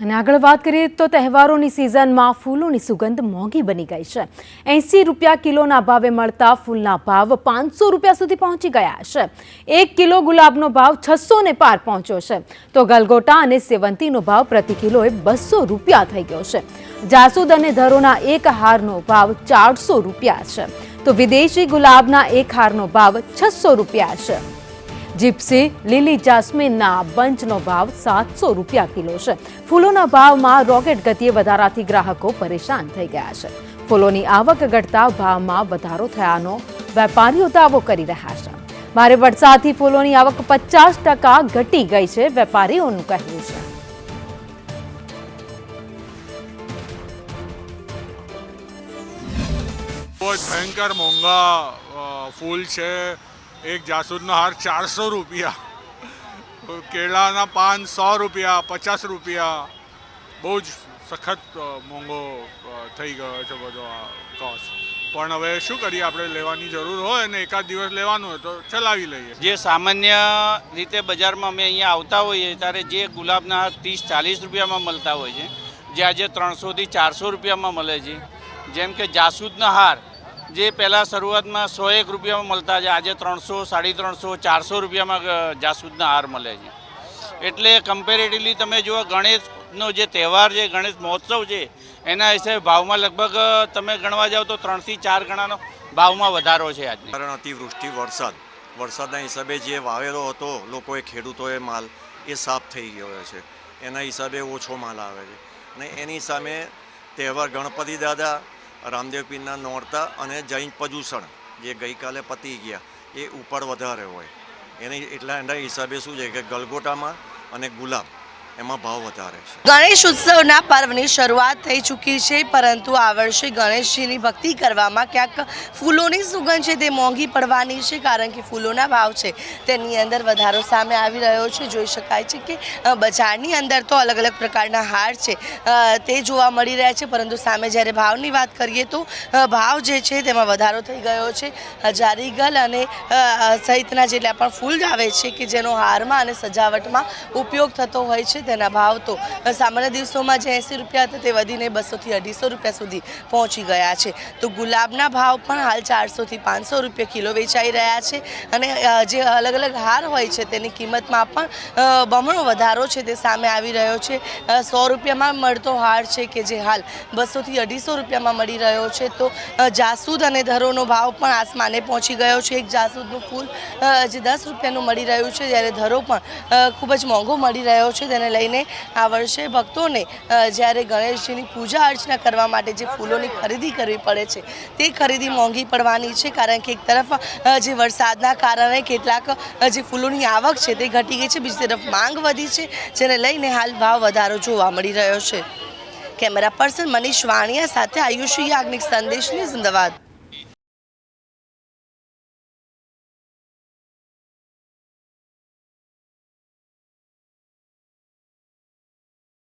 અને આગળ વાત કરીએ તો તહેવારોની સિઝનમાં ફૂલોની સુગંધ મોંઘી બની ગઈ છે. એંસી રૂપિયા કિલોના ભાવે મળતા ફૂલના ભાવ પાંચસો રૂપિયા સુધી પહોંચી ગયા છે. એક કિલો ગુલાબનો ભાવ છસો ને પાર પહોંચ્યો છે. તો ગલગોટા અને સેવંતીનો ભાવ પ્રતિ કિલોએ બસો રૂપિયા થઈ ગયો છે. જાસૂદ અને ધરોના એક હારનો ભાવ ચારસો રૂપિયા છે. તો વિદેશી ગુલાબના એક હારનો ભાવ છસો રૂપિયા છે. જીપ્સી, લીલી જાસ્મીનના બંચનો ભાવ સાતસો રૂપિયા કિલો છે. ફૂલોના ભાવમાં રોકેટ ગતિએ વધારાથી ગ્રાહકો પરેશાન થઈ ગયા છે. ફૂલોની આવક ઘટતા ભાવમાં વધારો થયાનો વેપારીઓ દાવો કરી રહ્યા છે. ભારે વરસાદથી ફૂલોની આવક પચાસ ટકા ઘટી ગઈ છે, વેપારીઓનું કહેવું છે. ભયંકર મોંઘા ફૂલ છે. એક જાસૂદનો હાર ચારસો રૂપિયા. કેળાના પાન સો રૂપિયા, પચાસ રૂપિયા. બહુ જ સખત મોંઘો થઈ ગયો છે બધો આ કોસ્ટ પણ હવે શું કરીએ? આપણે લેવાની જરૂર હોય અને એકાદ દિવસ લેવાનું હોય તો ચલાવી લઈએ. જે સામાન્ય રીતે બજારમાં અમે અહીંયા આવતા હોઈએ ત્યારે જે ગુલાબના હાર ત્રીસ, ચાલીસ રૂપિયામાં મળતા હોય છે. જે આજે ત્રણસોથી ચારસો રૂપિયામાં મળે છે. જેમ કે જાસૂદના હાર જે પહેલાં શરૂઆતમાં સો એક રૂપિયામાં મળતા છે, આજે ત્રણસો, સાડી ત્રણસો, ચારસો રૂપિયામાં જાસૂદના હાર મળે છે. એટલે કમ્પેરેટિવલી તમે જુઓ, ગણેશનો જે તહેવાર છે, ગણેશ મહોત્સવ છે, એના હિસાબે ભાવમાં લગભગ તમે ગણવા જાઓ તો ત્રણથી ચાર ગણાનો ભાવમાં વધારો છે આજે કારણ અતિવૃષ્ટિ, વરસાદ. વરસાદના હિસાબે જે વાવેલો હતો, લોકોએ ખેડૂતોએ માલ, એ સાફ થઈ ગયો છે. એના હિસાબે ઓછો માલ આવે છે. અને એની સામે તહેવાર ગણપતિ દાદા રામદેવ પીરના નોરતા અને જૈન પજુષણ જે ગઈકાલે પતી ગયા, એ ઉપર વધારે હોય. એની એટલા એના હિસાબે શું છે કે ગલગોટામાં અને ગુલાબ એમાં ભાવ વધારે છે. ગણેશ ઉત્સવના પર્વની શરૂઆત થઈ ચૂકી છે, પરંતુ આ વર્ષે ગણેશજીની ભક્તિ કરવામાં ક્યાંક ફૂલોની સુગંધ છે, તે મોંઘી પડવાની છે, કારણ કે ફૂલોના ભાવ છે. તેની અંદર વધારો સામે આવી રહ્યો છે. જોઈ શકાય છે કે બજારની અંદર તો અલગ અલગ પ્રકારના હાર છે તે જોવા મળી રહ્યા છે, પરંતુ સામે જ્યારે ભાવની વાત કરીએ તો ભાવ જે છે તેમાં વધારો થઈ ગયો છે. હજારીગલ અને સહિતના જેટલા પણ ફૂલ આવે છે કે જેનો હારમાં અને સજાવટમાં ઉપયોગ થતો હોય છે તેના ભાવ તો સામાન્ય દિવસોમાં જે એંસી રૂપિયા હતા તે વધીને બસોથી અઢીસો રૂપિયા સુધી પહોંચી ગયા છે. તો ગુલાબના ભાવ પણ હાલ ચારસોથી પાંચસો રૂપિયા કિલો વેચાઈ રહ્યા છે અને જે અલગ અલગ હાર હોય છે તેની કિંમતમાં પણ બમણો વધારો છે તે સામે આવી રહ્યો છે. સો રૂપિયામાં મળતો હાર છે કે જે હાલ બસોથી અઢીસો રૂપિયામાં મળી રહ્યો છે તો જાસૂદ અને ધરોનો ભાવ પણ આસમાને પહોંચી ગયો છે. એક જાસૂદનું ફૂલ જે દસ રૂપિયાનું મળી રહ્યું છે, જ્યારે ધરો પણ ખૂબ જ મોંઘો મળી રહ્યો છે. તેને લઈને આ વર્ષે ભક્તોને જ્યારે ગણેશજીની પૂજા અર્ચના કરવા માટે જે ફૂલોની ખરીદી કરવી પડે છે, તે ખરીદી મોંઘી પડવાની છે, કારણ કે એક તરફ જે વરસાદના કારણે કેટલાક જે ફૂલોની આવક છે તે ઘટી ગઈ છે, બીજી તરફ માંગ વધી છે, જેને લઈને હાલ ભાવ વધારો જોવા મળી રહ્યો છે. કેમેરા પર્સન મનીષ વાણિયા સાથે આયુષી યાજ્ઞિક સંદેશ ન્યૂઝ અમદાવાદ.